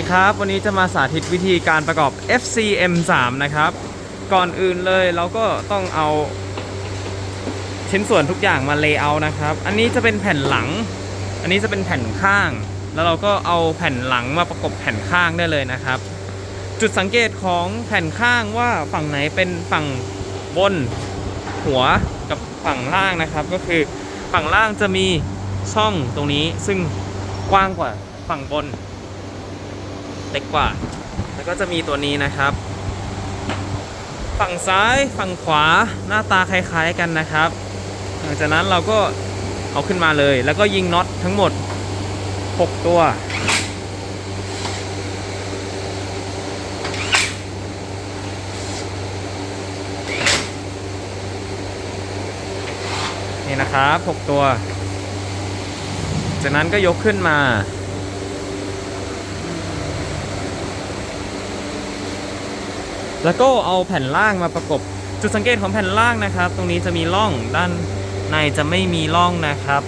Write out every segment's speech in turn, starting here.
สวัสดีครับวันนี้จะมาสาธิตวิธีการประกอบ FCM3 นะครับ ก่อนอื่นเลยเราก็ต้องเอาชิ้นส่วนทุกอย่างมาเลเยอร์นะครับ อันนี้จะเป็นแผ่นหลัง อันนี้จะเป็นแผ่นข้าง แล้วเราก็เอาแผ่นหลังมาประกบแผ่นข้างได้เลยนะครับ จุดสังเกตของแผ่นข้างว่าฝั่งไหนเป็นฝั่งบนหัวกับฝั่งล่างนะครับ ก็คือฝั่งล่างจะมีช่องตรงนี้ซึ่งกว้างกว่าฝั่งบน เล็กกว่า แล้วก็จะมีตัวนี้นะครับ ฝั่งซ้ายฝั่งขวาหน้าตาคล้ายๆกันนะครับ หลังจากนั้นเราก็เอาขึ้นมาเลย แล้วก็ยิงน็อตทั้งหมด 6 ตัวนี่นะครับ 6 ตัว จากนั้นก็ยกขึ้นมา แล้วก็เอาแผ่นล่างมาประกบ จุดสังเกตของแผ่นล่างนะครับ ตรงนี้จะมีร่องด้านในจะไม่มีร่องนะครับ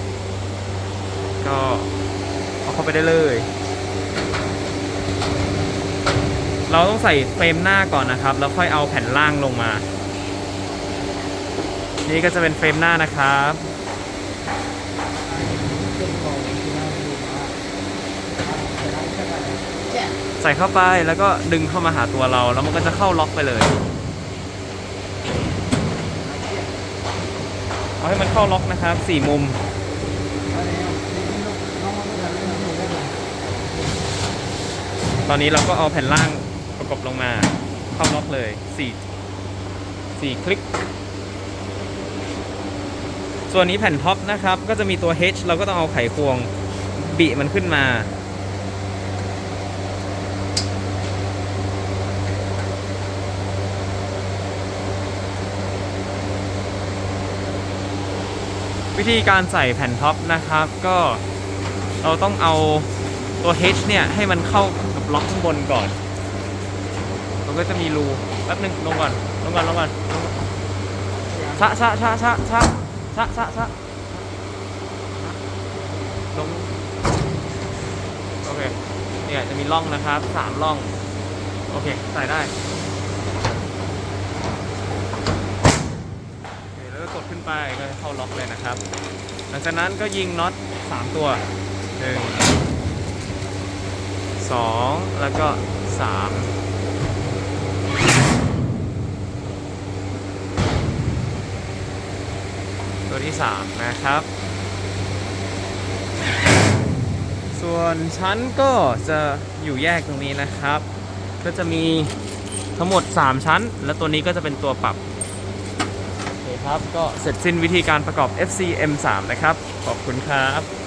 ก็เอาเข้าไปได้เลย เราต้องใส่เฟรมหน้าก่อนนะครับ แล้วค่อยเอาแผ่นล่างลงมา นี่ก็จะเป็นเฟรมหน้านะครับ ใส่เข้าไปแล้วก็ดึงเข้ามาหาตัวเรา แล้วมันก็จะเข้าล็อกไปเลย เอาให้มันเข้าล็อกนะครับสี่มุม ตอนนี้เราก็เอาแผ่นล่างประกบลงมา เข้าล็อกเลยสี่สี่คลิก ส่วนนี้แผ่นท็อปนะครับ ก็จะมีตัว H เราก็ต้องเอาไขควงบิมันขึ้นมา วิธีการใส่แผ่นท็อปนะครับ ก็เราต้องเอาตัว H เนี่ย ให้มันเข้ากับล็อกข้างบนก่อน มันก็จะมีรูแป๊บหนึงลงก่อนลงก่อนลงก่อนลงก่อนชะชะชะชะชะชะชะชะลงโอเคเนี่ยจะมีร่องนะครับสามร่อง โอเค ใส่ได้ โอเค แล้วก็กดขึ้นไปก็จะเข้าล็อกเลยนะครับ หลังจากนั้นก็ยิงน็อต3ตัว 1 2 แล้วก็3ตัวที่ 3 นะครับ ส่วนชั้นก็จะอยู่แยกตรงนี้นะครับ ก็จะมีทั้งหมด 3 ชั้น และตัวนี้ก็จะเป็นตัวปรับ ครับ ก็เสร็จสิ้นวิธีการประกอบ FC M3 นะครับ ขอบคุณครับ